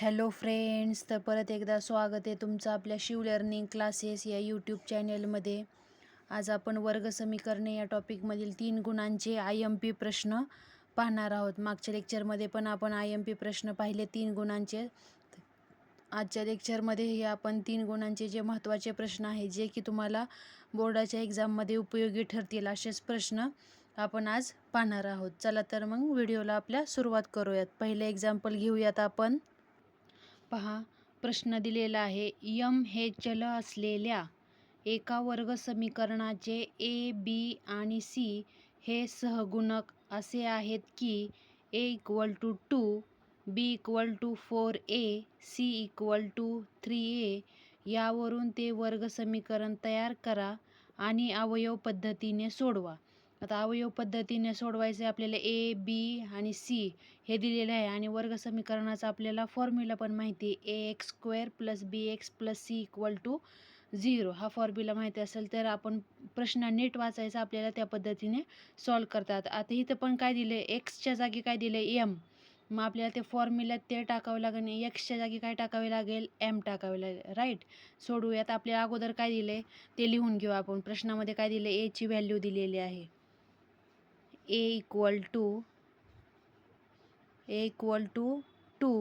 Hello friends तर परत एकदा स्वागत आहे तुमचं आपल्या शिव लर्निंग क्लासेस या यूट्यूब चॅनेलमध्ये आज आपण वर्ग समीकरणे या टॉपिकमधील तीन गुणांचे आय एम पी प्रश्न पाहणार आहोत. मागच्या लेक्चरमध्ये पण आपण आय एम पी प्रश्न पाहिले तीन गुणांचे. आजच्या लेक्चरमध्ये हे आपण तीन गुणांचे जे महत्त्वाचे प्रश्न आहेत जे की तुम्हाला बोर्डाच्या एक्झाममध्ये उपयोगी ठरतील असेच प्रश्न आपण आज पाहणार आहोत. चला तर मग व्हिडिओला आपल्या सुरुवात करूयात. पहिले एक्झाम्पल घेऊयात आपण. पहा प्रश्न दिलेला आहे. यम हे चल असलेल्या एका वर्ग समीकरणाचे ए बी आणि सी हे सहगुणक असे आहेत की A equal to two B equal to four A C equal to three A यावरून ते वर्ग समीकरण तयार करा आणि अवयव पद्धतीने सोडवा. आता अवयव पद्धतीने सोडवायचे आपल्याला ए बी आणि सी हे दिलेले आहे. आणि वर्ग समीकरणाचा आपल्याला फॉर्म्युला पण माहिती आहे. A X square plus B X plus C equal to zero हा फॉर्म्युला माहिती असेल तर आपण प्रश्न नीट वाचायचा आपल्याला त्या पद्धतीने सॉल्व करतात. आता इथं पण काय दिलं? आहे एक्सच्या जागी काय दिलं? आहे एम मग आपल्याला ते फॉर्म्युल्यात ते टाकावं लागेल एक्सच्या जागी काय टाकावे लागेल? एम टाकावे लागेल. राईट सोडूयात. आपल्याला अगोदर काय दिलं? आहे ते लिहून घेऊ आपण. प्रश्नामध्ये काय दिलं? आहे एची व्हॅल्यू दिलेली आहे. A equal to A equal to two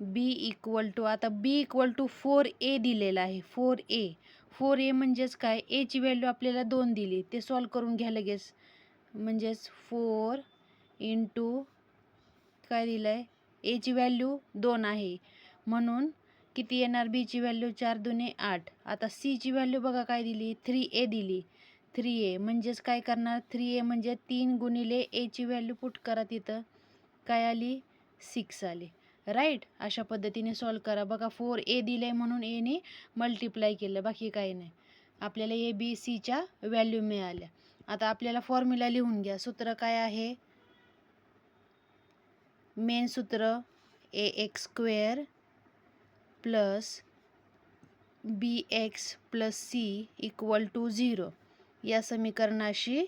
B equal to आता B equal to four A दिलेलं आहे फोर ए फोर ए म्हणजेच काय? एची व्हॅल्यू आपल्याला दोन दिली. ते सॉल्व करून घ्या लगेच. म्हणजेच फोर इंटू काय दिलं आहे एची व्हॅल्यू दोन आहे. म्हणून किती येणार? बीची व्हॅल्यू चार दुने आठ. आता सीची व्हॅल्यू बघा काय दिली? थ्री ए दिली. Three A. म्हणजेच काय करणार? थ्री ए म्हणजे तीन गुणिले एची व्हॅल्यू पुट करा तिथं. काय आली? सिक्स आली. राईट अशा पद्धतीने सॉल्व करा. बघा फोर ए दिले म्हणून एने मल्टिप्लाय केलं. बाकी काही नाही. आपल्याला ए बी सीच्या व्हॅल्यू मिळाल्या. आता आपल्याला फॉर्म्युला लिहून घ्या. सूत्र काय आहे? मेन सूत्र A X square plus B X plus C equal to zero या समीकरणाशी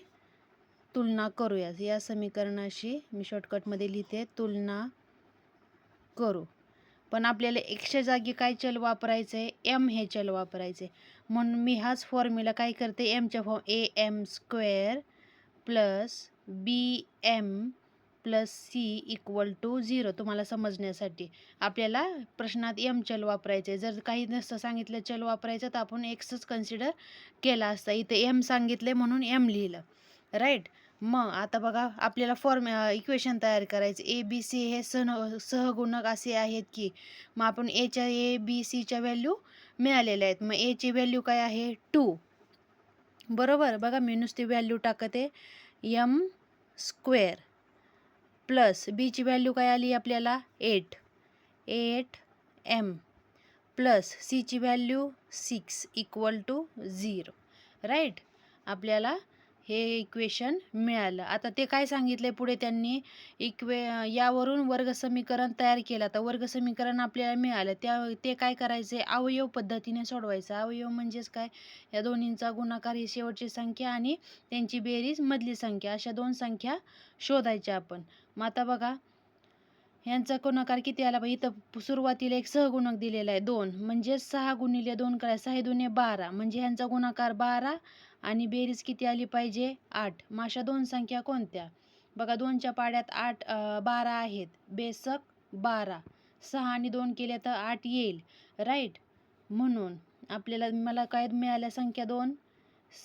तुलना करूया या समीकरणाशी मी शॉर्टकटमध्ये लिहिते तुलना करू. पण आपल्याला एकशे जागी काय चल वापरायचं आहे एम हे चल वापरायचे म्हणून मी हाच फॉर्म्युला काय करते? एमच्या form A M square plus B M plus C equal to zero तुम्हाला समजण्यासाठी. आपल्याला प्रश्नात एम चल वापरायचे जर काही नसतं सांगितलं चल वापरायचं तर आपण एक्सच कन्सिडर केला असता. इथे एम सांगितले म्हणून एम लिहिलं. राईट मग आता बघा आपल्याला फॉर्म इक्वेशन तयार करायचं. ए बी सी हे सह सहगुणक असे आहेत की मग आपण एच्या ए बी सीच्या व्हॅल्यू मिळालेल्या आहेत. मग एची व्हॅल्यू काय आहे? टू बरोबर? बघा मी नुसती व्हॅल्यू टाकते. एम स्क्वेअर प्लस बीची व्हॅल्यू काय आली आपल्याला? एट एट एम प्लस सीची value six equal to zero right आपल्याला हे इक्वेशन मिळालं. आता ते काय सांगितलं पुढे त्यांनी? इक्वे यावरून वर्ग समीकरण तयार केलं. तर वर्ग समीकरण आपल्याला मिळालं. त्या ते काय करायचे अवयव पद्धतीने सोडवायचं. अवयव म्हणजेच काय? या दोन्हींचा गुणाकार ही शेवटची संख्या आणि त्यांची बेरीज मधली संख्या. अशा दोन संख्या शोधायच्या आपण. मग आता बघा. ह्यांचा गुणाकार किती आला? पाहिजे इथं सुरुवातीला एक सहगुणक दिलेला आहे. दोन. म्हणजे सहा गुणिले दोन करायचं सहा दोन्ही बारा. म्हणजे ह्यांचा गुणाकार बारा आणि बेरीज किती आली पाहिजे? आठ. मग अशा दोन संख्या कोणत्या? बघा दोनच्या पाड्यात आठ बारा आहेत. बेसक बारा. सहा आणि दोन केल्या तर आठ येईल. राईट? म्हणून आपल्याला मला काय मिळाल्या संख्या दोन?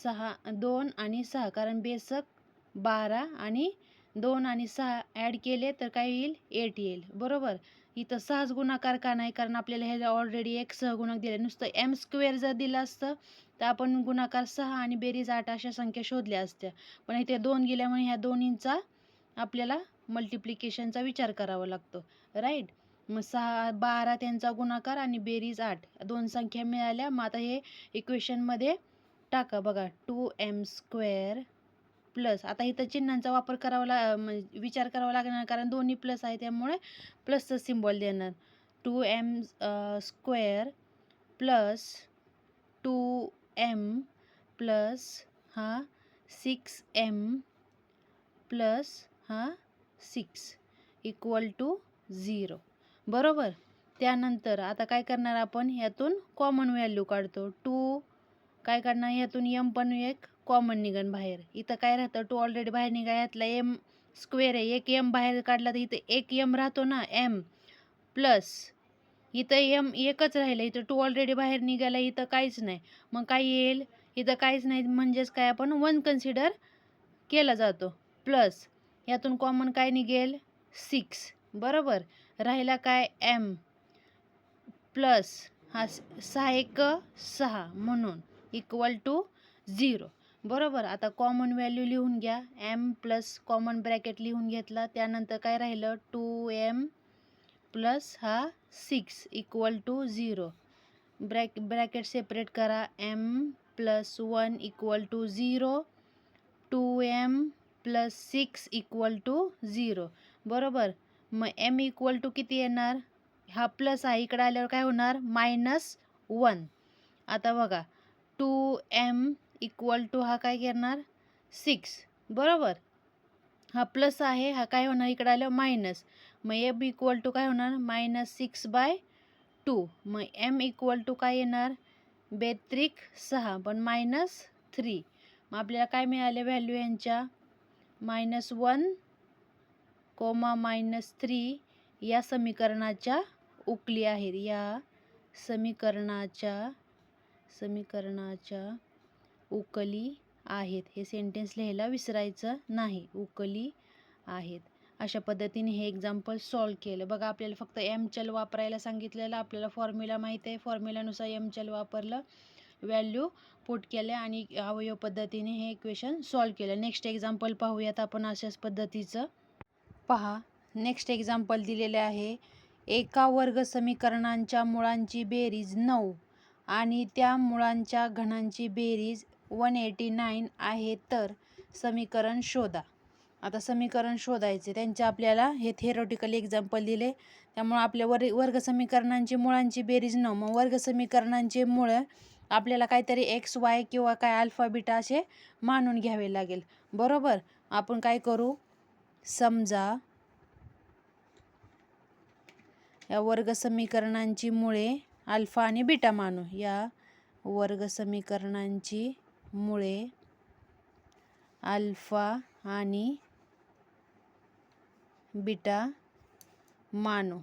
सहा दोन आणि सहा. कारण बेसक बारा आणि दोन आणि सहा ॲड केले तर काय येईल? एट येईल. बरोबर? इथं सहाच गुणाकार का नाही? कारण आपल्याला ह्याला ऑलरेडी एक सहगुणक दिले नुसतं एम स्क्वेअर जर दिलं असतं तर आपण गुणाकार सहा आणि बेरीज आठ अशा संख्या शोधल्या असत्या. पण इथे दोन गेल्यामुळे ह्या दोन्हींचा आपल्याला मल्टिप्लिकेशनचा विचार करावा लागतो. राईट मग सहा बारा त्यांचा गुणाकार आणि बेरीज आठ. दोन संख्या मिळाल्या. मग आता हे इक्वेशनमध्ये टाका. बघा टू एम स्क्वेअर प्लस आता इथं चिन्हांचा वापर करावा ला म्हणजे विचार करावा लागणार कारण दोन्ही प्लस आहे त्यामुळे प्लसचं सिम्बॉल देणार. Two M square plus two M plus हा सिक्स एम प्लस हा सिक्स इक्वल टू झिरो बरोबर? त्यानंतर आता काय करणार आपण? ह्यातून कॉमन व्हॅल्यू काढतो. टू काय काढणार? ह्यातून एम पण एक कॉमन निघन बाहेर. इथं काय राहतं? टू ऑलरेडी बाहेर निघा यातला एम स्क्वेअर आहे. एक एम बाहेर काढला तर इथं एक एम राहतो ना एम प्लस इथं एम एकच राहिलं इथं टू ऑलरेडी बाहेर निघाला इथं काहीच नाही. मग काय येईल? इथं काहीच नाही म्हणजेच काय आपण वन कन्सिडर केला जातो. प्लस यातून कॉमन काय निघेल? सिक्स बरोबर? राहिला काय एम प्लस हा सहा एक सहा म्हणून इक्वल टू झिरो बरोबर. आता कॉमन व्हॅल्यू लिहून घ्या. एम प्लस कॉमन ब्रॅकेट लिहून घेतला. त्यानंतर काय राहिलं? टू एम प्लस हा सिक्स इक्वल टू झिरो ब्रॅक ब्रॅकेट सेपरेट करा. M plus one equal to zero two M plus six equal to zero बरोबर? मग एम इक्वल टू किती येणार? हा प्लस आहे इकडं आल्यावर काय होणार? मायनस वन आता बघा. टू एम इक्वल टू हा काय करणार सिक्स बरोबर? हा प्लस आहे हा काय होणार इकडं आलं मायनस मग एम इक्वल टू काय होणार? मायनस सिक्स बाय टू मग एम इक्वल टू काय येणार? बेत्रिक सहा. पण मायनस थ्री मग आपल्याला काय मिळाले व्हॅल्यू यांच्या? Minus one comma minus three या समीकरणाच्या उकली आहेत. या समीकरणाच्या समीकरणाच्या उकली आहेत. हे सेंटेन्स लिहायला विसरायचं नाही. उकली आहेत. अशा पद्धतीने हे एक्झाम्पल सॉल्व केलं. बघा आपल्याला फक्त एम चल वापरायला सांगितलेलं आपल्याला फॉर्म्युला माहीत आहे. फॉर्म्युलानुसार एम चल वापरलं व्हॅल्यू पुट केले आणि अवयव पद्धतीने हे इक्वेशन सॉल्व केलं. नेक्स्ट एक्झाम्पल पाहूयात आपण अशाच पद्धतीचं. पहा नेक्स्ट एक्झाम्पल दिलेले आहे. एका वर्ग समीकरणांच्या मुळांची बेरीज नऊ आणि त्या मुळांच्या घणांची बेरीज वन एटी नाईन आहे तर समीकरण शोधा आता समीकरण शोधायचे त्यांचे आपल्याला हे थेरोटिकल एक्झाम्पल दिले त्यामुळं आपल्या वर वर्ग समीकरणांची मुळांची बेरीज न मग वर्ग समीकरणांचे मुळं आपल्याला काहीतरी एक्स वाय किंवा काय अल्फा बीटा असे मानून घ्यावे लागेल बरोबर आपण काय करू समजा या वर्ग समीकरणांची मुळे अल्फा आणि बीटा मानू या वर्ग समीकरणांची मुळे अल्फा आणि बीटा मानू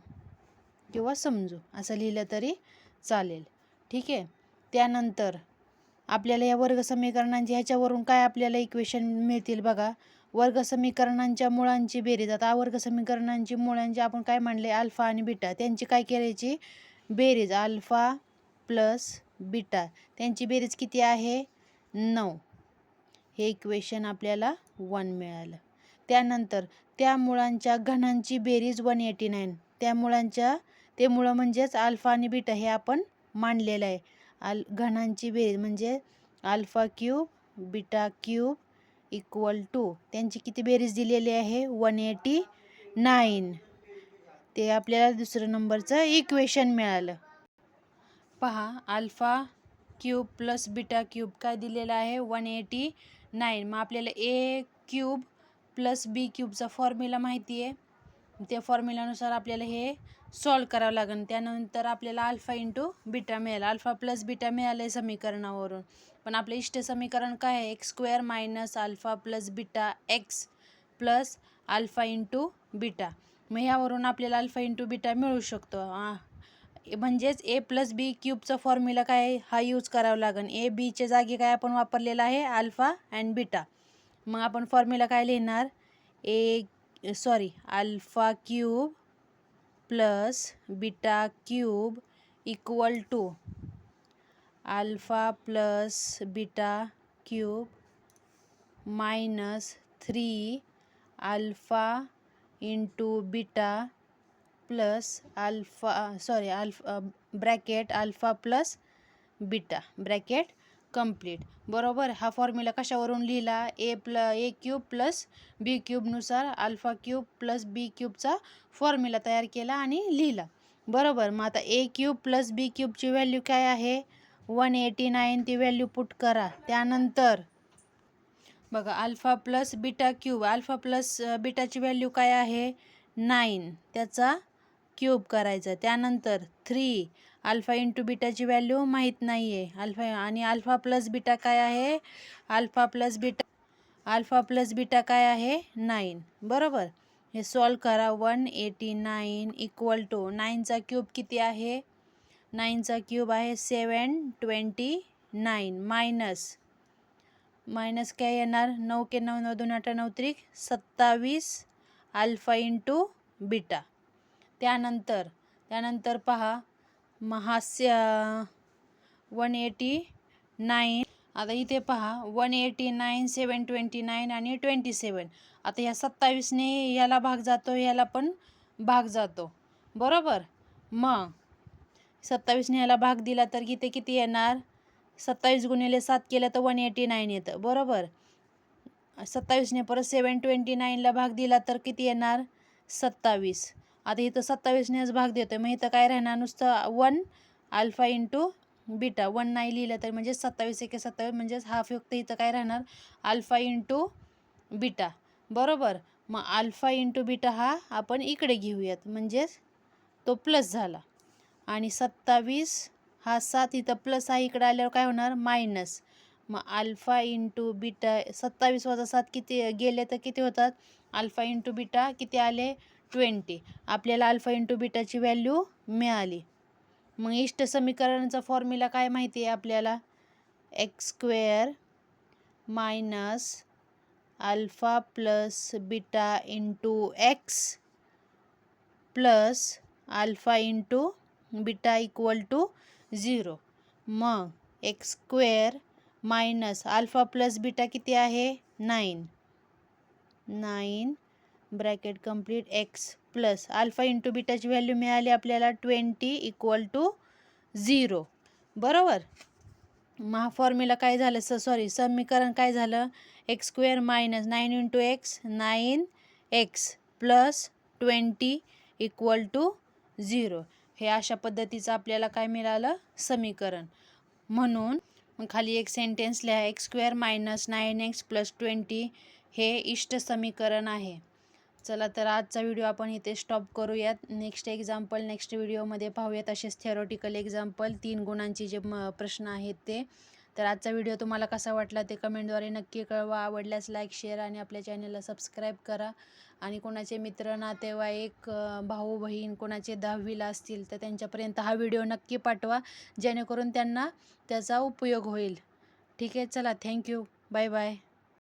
किंवा समजू असं लिहिलं तरी चालेल. ठीक आहे? त्यानंतर आपल्याला या वर्ग समीकरणांची ह्याच्यावरून काय आपल्याला इक्वेशन मिळतील बघा? वर्गसमीकरणांच्या मुळांची बेरीज. आता वर्ग समीकरणांची मुळांची आपण काय म्हणले अल्फा आणि बीटा. त्यांची काय करायची? बेरीज. Alpha plus beta. त्यांची बेरीज किती आहे? नऊ. हे इक्वेशन आपल्याला वन मिळालं. त्यानंतर त्या मुळांच्या घनांची बेरीज वन एटी नाईन त्या मुळांच्या ते मुळं म्हणजेच अल्फा आणि बीटा हे आपण मांडलेलं आहे. अल घनांची बेरीज म्हणजे alpha cube beta cube equal to त्यांची किती बेरीज दिलेली आहे? वन एटी नाईन ते आपल्याला दुसरं नंबरचं इक्वेशन मिळालं. पहा alpha cube plus beta cube काय दिलेलं आहे? वन एटी नाईन मग आपल्याला ए क्यूब प्लस बी क्यूबचा फॉर्म्युला माहिती आहे. त्या फॉर्म्युलानुसार आपल्याला हे सॉल्व करावं लागेल. त्यानंतर आपल्याला अल्फा इंटू बीटा मिळेल. अल्फा प्लस बीटा मिळालं आहे समीकरणावरून. पण आपलं इष्ट समीकरण काय आहे? X square minus alpha plus beta X plus alpha into beta मग ह्यावरून आपल्याला अल्फा इंटू बीटा मिळू शकतो. म्हणजेच ए प्लस बी क्यूबचा फॉर्म्युला काय हा यूज करावा लागेल ए बीच्या जागी काय आपण वापरलेला आहे? अल्फा अँड बीटा मग आपण फॉर्म्युला काय लिहिणार? A sorry alpha cube plus beta cube equal to alpha plus beta cube minus three alpha into beta plus alpha sorry alpha bracket alpha plus beta bracket complete. बरोबर? हा formula कशावरून लिहिला? A प्ल A cube plus B क्यूबनुसार alpha cube plus B क्यूबचा formula तयार केला आणि लिहिला. बरोबर? मग आता ए क्यूब प्लस बी क्यूबची व्हॅल्यू काय आहे? वन एटी नाईन ती व्हॅल्यू पुट करा. त्यानंतर बघा alpha plus beta cube alpha plus बीटाची value काय आहे? नाईन त्याचा क्यूब करायचं. त्यानंतर थ्री अल्फा इंटू बीटाची व्हॅल्यू माहीत नाही आहे अल्फा आणि अल्फा प्लस बीटा काय आहे? Alpha plus beta alpha plus beta काय आहे? नाईन बरोबर? हे सॉल्व करा. One eighty nine equal to नाईनचा cube किती आहे? नाईनचा क्यूब आहे seven twenty nine minus minus काय येणार? नऊ के नऊ नऊ दोन आठ नऊ त्रिक सत्तावीस अल्फा इंटू बीटा त्यानंतर त्यानंतर पहा महास्य वन एटी नाईन आता इथे पहा one eighty nine seven twenty nine आणि ट्वेंटी सेवन आता ह्या सत्तावीसने याला भाग जातो याला पण भाग जातो. बरोबर? मग सत्तावीसने ह्याला भाग दिला तर इथे किती येणार? सत्तावीस गुणिले सात केलं तर वन एटी नाईन येतं. बरोबर? सत्तावीसने परत सेवन ट्वेंटी नाईनला भाग दिला तर किती येणार? सत्तावीस. आता इथं सत्तावीसनेच भाग देतो आहे मग इथं काय राहणार? नुसतं one alpha into beta. One नाही लिहिलं तर म्हणजे सत्तावीस एके सत्तावीस म्हणजेच हाफ फक्त इथं काय राहणार? Alpha into beta. बरोबर? मग अल्फा इंटू बीटा हा आपण इकडे घेऊयात. म्हणजेच तो प्लस झाला. आणि सत्तावीस हा सात इथं प्लस आहे इकडे आल्यावर काय होणार? मायनस. मग अल्फा इंटू बीटा सत्तावीस वजा सात किती गेले तर किती होतात? अल्फा इंटू बीटा किती आले? ट्वेंटी. आपल्याला अल्फा इंटू बीटाची व्हॅल्यू मिळाली. मग इष्ट समीकरणाचा फॉर्म्युला काय माहिती आहे आपल्याला? X square minus alpha plus beta into X plus alpha into beta equal to zero मग X square minus alpha plus beta किती आहे? Nine nine bracket complete X plus. Alpha into बीटाची value मिळाली आपल्याला twenty equal to zero बरोबर? मग हा formula काय झालं? स सॉरी समीकरण काय झालं? X square minus nine into X nine X plus twenty equal to zero हे अशा पद्धतीचं आपल्याला काय मिळालं? समीकरण. म्हणून खाली एक सेंटेन्स लिहा. X square minus nine X plus twenty हे इष्ट समीकरण आहे. चला तर आजचा व्हिडिओ आपण इथे स्टॉप करूयात. नेक्स्ट एक्झाम्पल नेक्स्ट व्हिडिओमध्ये पाहूयात असेच थिअरॉटिकल एक्झाम्पल तीन गुणांचे जे म प्रश्न आहेत ते. तर आजचा व्हिडिओ तुम्हाला कसा वाटला ते कमेंटद्वारे नक्की कळवा. आवडल्यास लाईक शेअर आणि आपल्या चॅनलला सबस्क्राईब करा. आणि कोणाचे मित्र नातेवाईक भाऊ बहीण कोणाचे दहावीला असतील तर त्यांच्यापर्यंत हा व्हिडिओ नक्की पाठवा. जेणेकरून त्यांना त्याचा उपयोग होईल. ठीक आहे चला थँक्यू बाय बाय